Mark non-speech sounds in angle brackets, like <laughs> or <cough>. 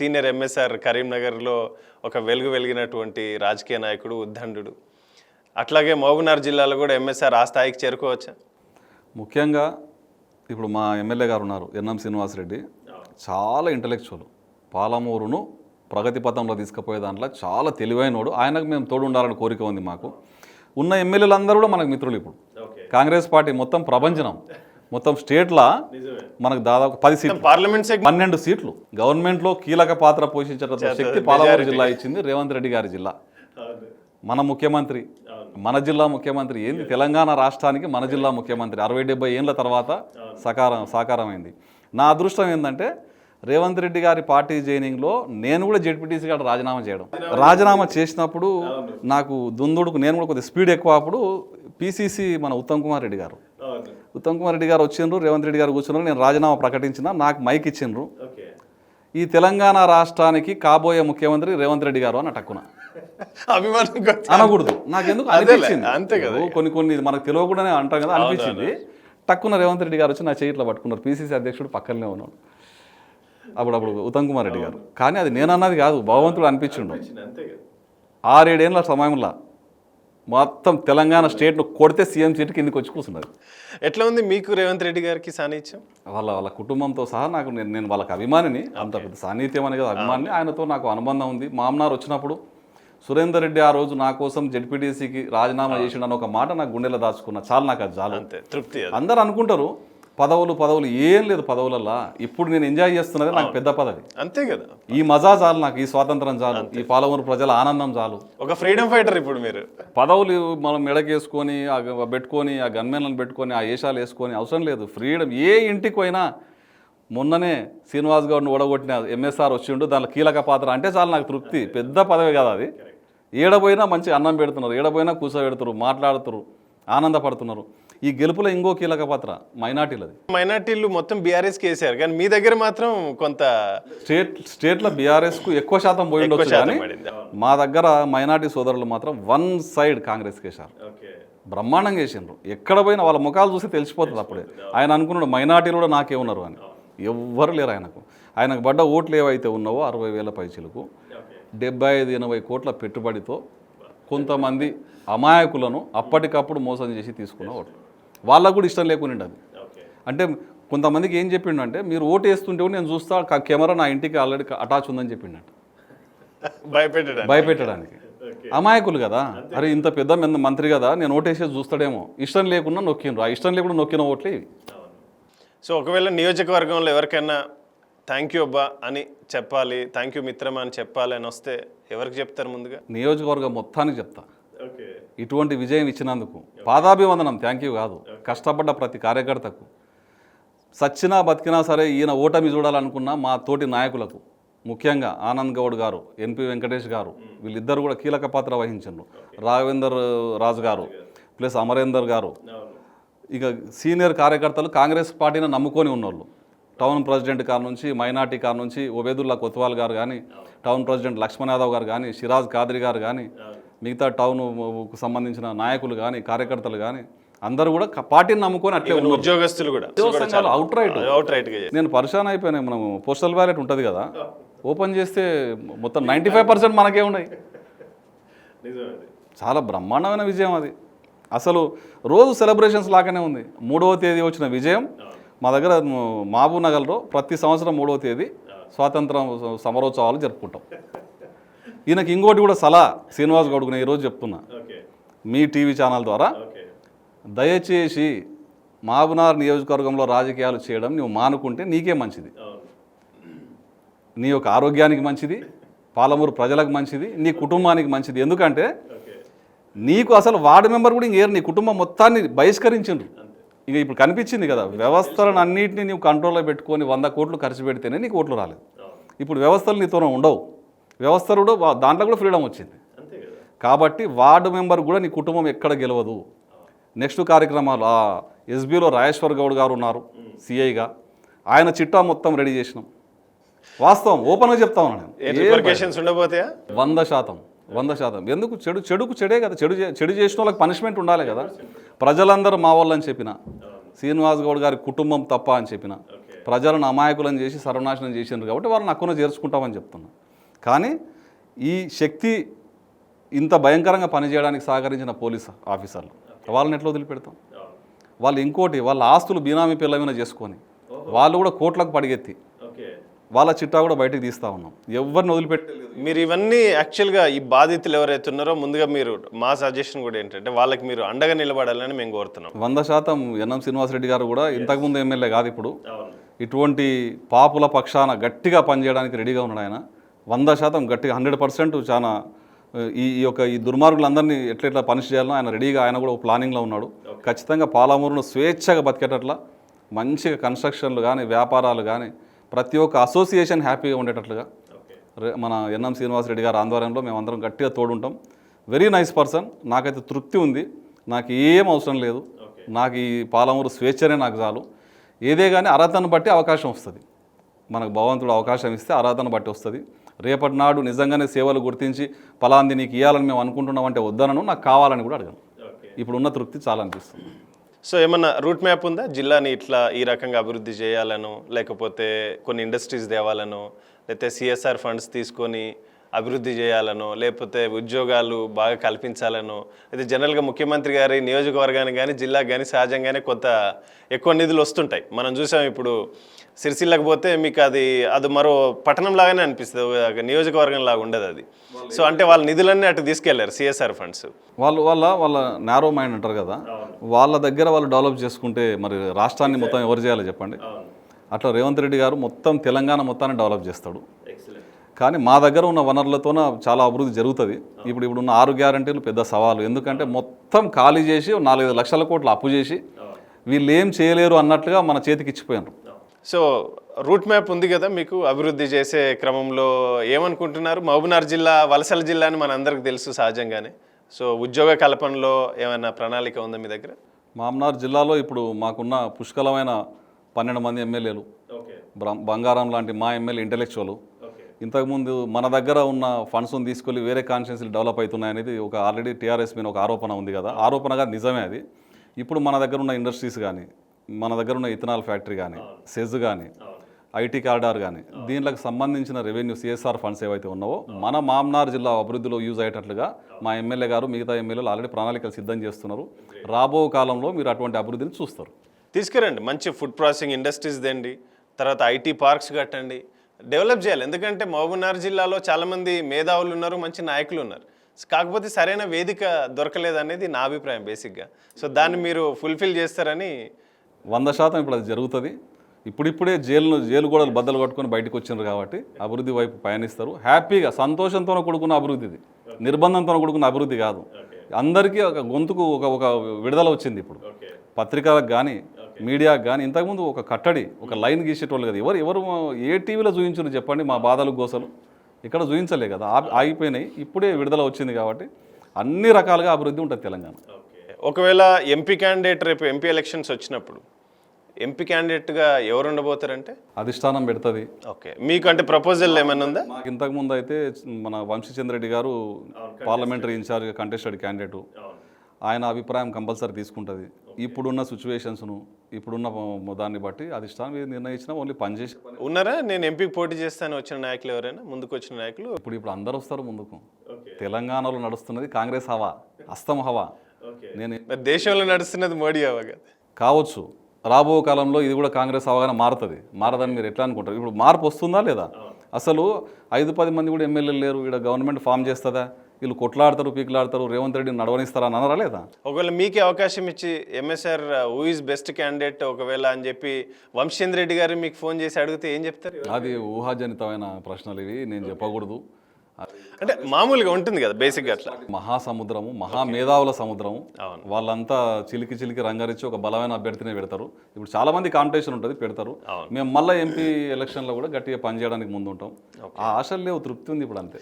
Senior MSR కరీంనగర్లో ఒక వెలుగు వెలిగినటువంటి రాజకీయ నాయకుడు ఉద్దండు అట్లాగే మహబూబ్నగర్ జిల్లాలో కూడా ఎంఎస్ఆర్ ఆ స్థాయికి చేరుకోవచ్చా? ముఖ్యంగా ఇప్పుడు మా ఎమ్మెల్యే గారు ఉన్నారు ఎన్ఎం శ్రీనివాసరెడ్డి. చాలా ఇంటలెక్చువల్ పాలమూరును ప్రగతి పథంలో తీసుకుపోయే దాంట్లో చాలా తెలివైనోడు. ఆయనకు మేము తోడు ఉండాలని కోరిక ఉంది మాకు. ఉన్న ఎమ్మెల్యేలందరూ కూడా మనకు మిత్రులు ఇప్పుడు. కాంగ్రెస్ పార్టీ మొత్తం ప్రపంచనం మొత్తం స్టేట్లా మనకు దాదాపు పది సీట్లు. పార్లమెంట్ పన్నెండు సీట్లు. గవర్నమెంట్లో కీలక పాత్ర పోషించడం శక్తి పాలమూరు జిల్లా ఇచ్చింది రేవంత్ రెడ్డి గారి జిల్లా. మన ముఖ్యమంత్రి మన జిల్లా ముఖ్యమంత్రి ఏంది? తెలంగాణ రాష్ట్రానికి మన జిల్లా ముఖ్యమంత్రి. అరవై డెబ్బై ఏళ్ళ తర్వాత సకారం సాకారమైంది. నా అదృష్టం ఏంటంటే రేవంత్ రెడ్డి గారి పార్టీ జైనింగ్లో నేను కూడా జెడ్పీటీసీ గారు రాజీనామా చేయడం. రాజీనామా చేసినప్పుడు నాకు దుందుడుకు నేను కూడా కొద్దిగా స్పీడ్ ఎక్కువ అప్పుడు పీసీసీ మన ఉత్తమ్ కుమార్ రెడ్డి గారు. ఉత్తమ్ కుమార్ రెడ్డి గారు వచ్చిండ్రు రేవంత్ రెడ్డి గారు కూర్చున్నారు నేను రాజీనామా ప్రకటించిన నాకు మైక్ ఇచ్చిండ్రు. ఈ తెలంగాణ రాష్ట్రానికి కాబోయే ముఖ్యమంత్రి రేవంత్ రెడ్డి గారు అని టక్కున అభిమానం. అనకూడదు. నాకెందుకు అనిపించింది? అంతే కదా. కొన్ని కొన్ని మనకు తెలియకుండానే అంటాం కదా అనిపించింది. టక్కున రేవంత్ రెడ్డి గారు వచ్చి నా చేయిట్లో పట్టుకున్నారు. పీసీసీ అధ్యక్షుడు పక్కనే ఉన్నాడు. అప్పుడు అప్పుడు ఉత్తమ్ కుమార్ రెడ్డి గారు. కానీ అది నేను అన్నది కాదు భగవంతుడు అనిపించిండు. ఆరేడేళ్ళ సమయంలో మొత్తం తెలంగాణ స్టేట్ను కొడితే సీఎం సీట్ కిందికి వచ్చి కూర్చున్నది. ఎట్లా ఉంది మీకు రేవంత్ రెడ్డి గారికి సాన్నిధ్యం వాళ్ళ వాళ్ళ కుటుంబంతో సహా నాకు నేను నేను వాళ్ళకి అభిమానిని అంత పెద్ద సాన్నిధ్యం అనేది కదా అభిమానిని ఆయనతో నాకు అనుబంధం ఉంది. మామనార్ వచ్చినప్పుడు సురేందర్ రెడ్డి ఆ రోజు నా కోసం జడ్పీటీసీకి రాజీనామా చేసిండని ఒక మాట నాకు గుండెలో దాచుకున్నా చాలు నాకు అది చాలు. అంతే తృప్తి అది. అందరు అనుకుంటారు పదవులు పదవులు ఏం లేదు పదవులల్లా. ఇప్పుడు నేను ఎంజాయ్ చేస్తున్నది నాకు పెద్ద పదవి. అంతే కదా. ఈ మజా చాలు నాకు ఈ స్వాతంత్రం చాలు ఈ పాలమూరు ప్రజల ఆనందం చాలు. ఒక ఫ్రీడమ్ ఫైటర్ ఇప్పుడు మీరు. పదవులు మనం మెడకేసుకొని పెట్టుకొని ఆ గన్మెన్లను పెట్టుకొని ఆ ఏషాలు వేసుకొని అవసరం లేదు. ఫ్రీడమ్ ఏ ఇంటికి పోయినా మొన్ననే శ్రీనివాస్ గౌడ్ని ఓడగొట్టిన ఎంఎస్ఆర్ వచ్చిండు దాంట్లో కీలక పాత్ర అంటే చాలా నాకు తృప్తి. పెద్ద పదవి కదా అది. ఏడపోయినా మంచి అన్నం పెడుతున్నారు ఏడపోయినా కూర్చోబెడుతున్నారు మాట్లాడుతున్నారు ఆనందపడుతున్నారు. ఈ గెలుపులో ఇంకో కీలక పాత్ర మైనార్టీలది. మైనార్టీలు మొత్తం బీఆర్ఎస్కి వేసారు. కానీ మీ దగ్గర మాత్రం కొంత స్టేట్ స్టేట్లో బీఆర్ఎస్కు ఎక్కువ శాతం పోయి ఎక్కువ ఉండొచ్చు శాతం కానీ మా దగ్గర మైనార్టీ సోదరులు మాత్రం వన్ సైడ్ కాంగ్రెస్కి వేశారు. ఓకే. బ్రహ్మాండంగా వేసిండ్రు. ఎక్కడ పోయినా వాళ్ళ ముఖాలు చూసి తెలిసిపోతుంది అప్పుడే. ఆయన అనుకున్నాడు మైనార్టీలు కూడా నాకే ఉన్నారు అని. ఎవ్వరు లేరు ఆయనకు. ఆయనకు పడ్డ ఓట్లు ఏవైతే ఉన్నావో అరవై వేల పైచిలకు డెబ్బై ఐదు ఎనభై కోట్ల పెట్టుబడితో కొంతమంది అమాయకులను అప్పటికప్పుడు మోసం చేసి తీసుకున్న ఓట్లు. వాళ్ళకు కూడా ఇష్టం లేకుండా అది అంటే కొంతమందికి ఏం చెప్పిండు అంటే మీరు ఓటు వేస్తుంటే నేను చూస్తా కెమెరా నా ఇంటికి ఆల్రెడీ అటాచ్ ఉందని చెప్పిండట. భయపెట్టడానికి. భయపెట్టడానికి. అమాయకులు కదా. అరే ఇంత పెద్ద మంది మంత్రి కదా నేను ఓటేసేది చూస్తాడేమో. ఇష్టం లేకుండా నొక్కిండ్రు. ఆ ఇష్టం లేకుండా నొక్కిన ఓట్లే ఇవి. సో ఒకవేళ నియోజకవర్గంలో ఎవరికైనా థ్యాంక్ యూ అబ్బా అని చెప్పాలి థ్యాంక్ యూ మిత్రమా అని చెప్పాలి అని వస్తే ఎవరికి చెప్తారు ముందుగా? నియోజకవర్గం మొత్తానికి చెప్తా. ఓకే ఇటువంటి విజయం ఇచ్చినందుకు పాదాభివందనం. థ్యాంక్ యూ కాదు. కష్టపడ్డ ప్రతి కార్యకర్తకు. సచ్చినా బతికినా సరే ఈయన ఓటమి చూడాలనుకున్న మా తోటి నాయకులకు ముఖ్యంగా ఆనంద్ గౌడ్ గారు ఎన్పి వెంకటేష్ గారు వీళ్ళిద్దరు కూడా కీలక పాత్ర వహించారు రాఘవేందర్ రాజు గారు ప్లస్ అమరేందర్ గారు. ఇక సీనియర్ కార్యకర్తలు కాంగ్రెస్ పార్టీని నమ్ముకొని ఉన్నోళ్ళు. టౌన్ ప్రెసిడెంట్ కార్ నుంచి మైనార్టీ కార్ నుంచి ఒబేదుల్లా కొత్వాల్ గారు కానీ టౌన్ ప్రెసిడెంట్ లక్ష్మణ్ యాదవ్ గారు కానీ సిరాజ్ కాద్రి గారు కానీ మిగతా టౌన్కు సంబంధించిన నాయకులు కానీ కార్యకర్తలు కానీ అందరూ కూడా పార్టీని నమ్ముకొని అట్లే ఉద్యోగస్తులు కూడా. ఉద్యోగ సంఘాలు అవుట్ రైట్ అవుట్ రైట్. నేను పరిశాన్ అయిపోయినాయి మనం పోస్టల్ బ్యాలెట్ ఉంటుంది కదా ఓపెన్ చేస్తే మొత్తం నైంటీ ఫైవ్ పర్సెంట్ మనకే ఉన్నాయి. చాలా బ్రహ్మాండమైన విజయం అది. అసలు రోజు సెలబ్రేషన్స్ లాగానే ఉంది. మూడవ తేదీ వచ్చిన విజయం. మా దగ్గర మహబూబ్ నగర్లో ప్రతి సంవత్సరం మూడవ తేదీ స్వాతంత్రం సమరోత్సవాలు జరుపుకుంటాం. <laughs> ఈయనకి ఇంకోటి కూడా సలహా శ్రీనివాస్ గౌడ్కు నేను ఈరోజు చెప్తున్నా. మీ టీవీ ఛానల్ ద్వారా దయచేసి మహబూబ్నగర్ నియోజకవర్గంలో రాజకీయాలు చేయడం నువ్వు మానుకుంటే నీకే మంచిది. నీ యొక్క ఆరోగ్యానికి మంచిది పాలమూరు ప్రజలకు మంచిది నీ కుటుంబానికి మంచిది. ఎందుకంటే నీకు అసలు వార్డు మెంబర్ కూడా ఇంకేరు నీ కుటుంబం మొత్తాన్ని బహిష్కరించిండ్రు. ఇక ఇప్పుడు కనిపించింది కదా వ్యవస్థలను అన్నింటినీ నీవు కంట్రోల్లో పెట్టుకొని వంద కోట్లు ఖర్చు పెడితేనే నీకు ఓట్లు రాలేదు. ఇప్పుడు వ్యవస్థలు నీతో ఉండవు. వ్యవస్థలు కూడా దాంట్లో కూడా ఫ్రీడమ్ వచ్చింది. కాబట్టి వార్డు మెంబర్ కూడా నీ కుటుంబం ఎక్కడ గెలవదు. నెక్స్ట్ కార్యక్రమాలు ఆ ఎస్బీలో రాజేశ్వర్ గౌడ్ గారు ఉన్నారు సిఐగా. ఆయన చిట్టా మొత్తం రెడీ చేసినాం. వాస్తవం ఓపెన్గా చెప్తా ఉన్నాను నేను. వంద శాతం వంద శాతం. ఎందుకు చెడు చెడుకు చెడే కదా చెడు చెడు చేసిన వాళ్ళకి పనిష్మెంట్ ఉండాలి కదా. ప్రజలందరూ మా వాళ్ళని చెప్పిన శ్రీనివాస్ గౌడ్ గారి కుటుంబం తప్ప అని చెప్పిన ప్రజలను అమాయకులను చేసి సర్వనాశనం చేసినారు కాబట్టి వాళ్ళని హక్కున చేర్చుకుంటామని చెప్తున్నా. కానీ ఈ శక్తి ఇంత భయంకరంగా పనిచేయడానికి సహకరించిన పోలీస్ ఆఫీసర్లు. వాళ్ళని ఎట్లా వదిలిపెడతాం? వాళ్ళు ఇంకోటి వాళ్ళ ఆస్తులు బీనామీ పిల్ల మీద చేసుకొని వాళ్ళు కూడా కోట్లకు పడిగెత్తి వాళ్ళ చిట్టా కూడా బయటకు తీస్తా ఉన్నాం. ఎవరిని వదిలిపెట్టలేదు మీరు ఇవన్నీ యాక్చువల్గా ఈ బాధితులు ఎవరైతే ఉన్నారో ముందుగా మీరు మా సజెషన్ కూడా ఏంటంటే వాళ్ళకి మీరు అండగా నిలబడాలని మేము కోరుతున్నాం. వంద శాతం ఎన్ఎం శ్రీనివాసరెడ్డి గారు కూడా ఇంతకుముందు ఎమ్మెల్యే కాదు ఇప్పుడు. ఇటువంటి పాపుల పక్షాన గట్టిగా పనిచేయడానికి రెడీగా ఉన్నాడు ఆయన. వంద శాతం గట్టిగా హండ్రెడ్ పర్సెంట్ చాలా ఈ యొక్క ఈ దుర్మార్గులందరినీ ఎట్లెట్లా పనిష్ చేయాలో ఆయన రెడీగా ఆయన కూడా ఒక ప్లానింగ్లో ఉన్నాడు. ఖచ్చితంగా పాలమూరును స్వేచ్ఛగా బతికేటట్లా మంచిగా కన్స్ట్రక్షన్లు కానీ వ్యాపారాలు కానీ ప్రతి ఒక్క అసోసియేషన్ హ్యాపీగా ఉండేటట్లుగా మన ఎన్ఎం శ్రీనివాసరెడ్డి గారి ఆధ్వర్యంలో మేము అందరం గట్టిగా తోడుంటాం. వెరీ నైస్ పర్సన్ నాకైతే తృప్తి ఉంది. నాకు ఏం అవసరం లేదు. నాకు ఈ పాలమూరు స్వేచ్ఛనే నాకు చాలు. ఏదే కానీ అర్హతను బట్టి అవకాశం వస్తుంది. మనకు భగవంతుడు అవకాశం ఇస్తే అర్హతను బట్టి వస్తుంది. రేపటి నాడు నిజంగానే సేవలు గుర్తించి పలాంది నీకు ఇవ్వాలని మేము అనుకుంటున్నాం అంటే వద్దనను నాకు కావాలని కూడా అడగను. ఇప్పుడున్న తృప్తి చాలా అనిపిస్తుంది. సో ఏమన్నా రూట్ మ్యాప్ ఉందా? జిల్లాని ఇట్లా ఈ రకంగా అభివృద్ధి చేయాలనో లేకపోతే కొన్ని ఇండస్ట్రీస్ తేవాలనో లేకపోతే సిఎస్ఆర్ ఫండ్స్ తీసుకొని అభివృద్ధి చేయాలనో లేకపోతే ఉద్యోగాలు బాగా కల్పించాలనో అయితే జనరల్గా ముఖ్యమంత్రి గారి నియోజకవర్గానికి కానీ జిల్లాకు కానీ సహజంగానే కొంత ఎక్కువ నిధులు వస్తుంటాయి. మనం చూసాం ఇప్పుడు సిరిసిల్లకు పోతే మీకు అది అది మరో పట్టణం లాగానే అనిపిస్తుంది నియోజకవర్గం లాగా ఉండదు అది. సో అంటే వాళ్ళ నిధులన్నీ అటు తీసుకెళ్ళారు సిఎస్ఆర్ ఫండ్స్. వాళ్ళు వాళ్ళ వాళ్ళ నేరో మైండ్ అంటారు కదా? వాళ్ళ దగ్గర వాళ్ళు డెవలప్ చేసుకుంటే మరి రాష్ట్రాన్ని మొత్తం ఎవరు చేయాలో చెప్పండి. అట్లా రేవంత్ రెడ్డి గారు మొత్తం తెలంగాణ మొత్తాన్ని డెవలప్ చేస్తాడు. కానీ మా దగ్గర ఉన్న వనరులతోన చాలా అభివృద్ధి జరుగుతుంది. ఇప్పుడు ఇప్పుడు ఉన్న ఆరు గ్యారంటీలు పెద్ద సవాలు. ఎందుకంటే మొత్తం ఖాళీ చేసి నాలుగైదు లక్షల కోట్లు అప్పు చేసి వీళ్ళు ఏం చేయలేరు అన్నట్లుగా మన చేతికి ఇచ్చిపోయారు సో రూట్ మ్యాప్ ఉంది కదా మీకు అభివృద్ధి చేసే క్రమంలో ఏమనుకుంటున్నారు? మహబూబ్నగర్ జిల్లా వలసల జిల్లా అని మనందరికి తెలుసు సహజంగానే. సో ఉద్యోగ కల్పనలో ఏమైనా ప్రణాళిక ఉందా మీ దగ్గర? మామనార్ జిల్లాలో ఇప్పుడు మాకున్న పుష్కలమైన పన్నెండు మంది ఎమ్మెల్యేలు. బంగారం లాంటి మా ఎమ్మెల్యే ఇంటలెక్చువల్. ఇంతకుముందు మన దగ్గర ఉన్న ఫండ్స్ని తీసుకెళ్ళి వేరే కాన్స్టిట్యూన్సీలు డెవలప్ అవుతున్నాయి అనేది ఒక ఆల్రెడీ టీఆర్ఎస్ మీద ఒక ఆరోపణ ఉంది కదా. ఆరోపణగా నిజమే అది. ఇప్పుడు మన దగ్గర ఉన్న ఇండస్ట్రీస్ కానీ మన దగ్గర ఉన్న ఇథనాల్ ఫ్యాక్టరీ కానీ సెజ్ కానీ ఐటీ కారిడార్ కానీ దీనికి సంబంధించిన రెవెన్యూ సిఎస్ఆర్ ఫండ్స్ ఏవైతే ఉన్నావో మన మామ్నార్ జిల్లా అభివృద్ధిలో యూజ్ అయ్యేటట్లుగా మా ఎమ్మెల్యే గారు మిగతా ఎమ్మెల్యేలు ఆల్రెడీ ప్రణాళికలు సిద్ధం చేస్తున్నారు. రాబో కాలంలో మీరు అటువంటి అభివృద్ధిని చూస్తారు. తీసుకురండి. మంచి ఫుడ్ ప్రాసెసింగ్ ఇండస్ట్రీస్ దండి తర్వాత ఐటీ పార్క్స్ కట్టండి డెవలప్ చేయాలి. ఎందుకంటే మహబూబ్నగర్ జిల్లాలో చాలామంది మేధావులు ఉన్నారు మంచి నాయకులు ఉన్నారు. కాకపోతే సరైన వేదిక దొరకలేదు అనేది నా అభిప్రాయం బేసిక్గా. సో దాన్ని మీరు ఫుల్ఫిల్ చేస్తారని వంద శాతం ఇప్పుడు అది జరుగుతుంది. ఇప్పుడిప్పుడే జైలు జైలు గోడలు బద్దలు కొట్టుకొని బయటకు వచ్చినారు కాబట్టి అభివృద్ధి వైపు పయనిస్తారు. హ్యాపీగా సంతోషంతో కూడుకున్న అభివృద్ధి ఇది నిర్బంధంతో కూడుకున్న అభివృద్ధి కాదు. అందరికీ ఒక గొంతుకు ఒక ఒక విడుదల వచ్చింది ఇప్పుడు. పత్రికలకు కానీ మీడియాకు కానీ ఇంతకుముందు ఒక కట్టడి ఒక లైన్ గీసేటోళ్ళు కదా. ఎవరు ఎవరు ఏ టీవీలో చూపించారు చెప్పండి మా బాధలు గోసలు. ఇక్కడ చూపించలే కదా. ఆగిపోయినాయి. ఇప్పుడే విడుదల వచ్చింది కాబట్టి అన్ని రకాలుగా అభివృద్ధి ఉంటుంది తెలంగాణ. ఒకవేళ ఎంపీ క్యాండిడేట్ రేపు ఎంపీ ఎలక్షన్స్ వచ్చినప్పుడు ఎంపీ క్యాండిడేట్గా ఎవరు ఉండబోతారంటే? అధిష్టానం పెడుతుంది. ఓకే. మీకు అంటే ప్రపోజల్ ఏమైనా ఉందా? మాకు ఇంతకు ముందు అయితే మన వంశీచంద్ర రెడ్డి గారు పార్లమెంటరీ ఇన్ఛార్జ్ కంటెస్టెడ్ క్యాండిడేట్ ఆయన అభిప్రాయం కంపల్సరీ తీసుకుంటుంది. ఇప్పుడున్న సిచ్యువేషన్స్ను ఇప్పుడున్న దాన్ని బట్టి అధిష్టానం ఏది నిర్ణయించినా ఓన్లీ పనిచేసే పని ఉన్నారా? నేను ఎంపీకి పోటీ చేస్తాను వచ్చిన నాయకులు ఎవరైనా? ముందుకు వచ్చిన నాయకులు? ఇప్పుడు ఇప్పుడు అందరు వస్తారు ముందుకు. తెలంగాణలో నడుస్తున్నది కాంగ్రెస్ హవా అస్తం హవా. నేను దేశంలో నడుస్తున్నది మోడీ కదా? కావచ్చు. రాబో కాలంలో ఇది కూడా కాంగ్రెస్ అవగాహన మారుతుంది. మారదని మీరు ఎట్లా అనుకుంటారు? ఇప్పుడు మార్పు వస్తుందా లేదా? అసలు ఐదు పది మంది కూడా ఎమ్మెల్యేలు లేరు ఇక్కడ గవర్నమెంట్ ఫామ్ చేస్తుందా? వీళ్ళు కొట్లాడతారు పీకులాడతారు రేవంత్ రెడ్డిని నడవనిస్తారా అని అనరా లేదా? ఒకవేళ మీకే అవకాశం ఇచ్చి MSR who is best candidate ఒకవేళ అని చెప్పి వంశేంద్ర రెడ్డి గారు మీకు ఫోన్ చేసి అడిగితే ఏం చెప్తారు? అది ఊహాజనితమైన ప్రశ్నలు ఇవి. నేను చెప్పకూడదు. అంటే మామూలుగా ఉంటుంది కదా బేసిక్గా అట్లా. మహాసముద్రము మహామేధావుల సముద్రము. వాళ్ళంతా చిలికి చిలికి రంగరించి ఒక బలమైన అభ్యర్థినే పెడతారు. ఇప్పుడు చాలా మంది కాంపిటీషన్ ఉంటుంది పెడతారు. మేము మళ్ళీ ఎంపీ ఎలక్షన్లో కూడా గట్టిగా పనిచేయడానికి ముందు ఉంటాం ఆ ఆశలు లేవు తృప్తి ఉంది ఇప్పుడు అంతే.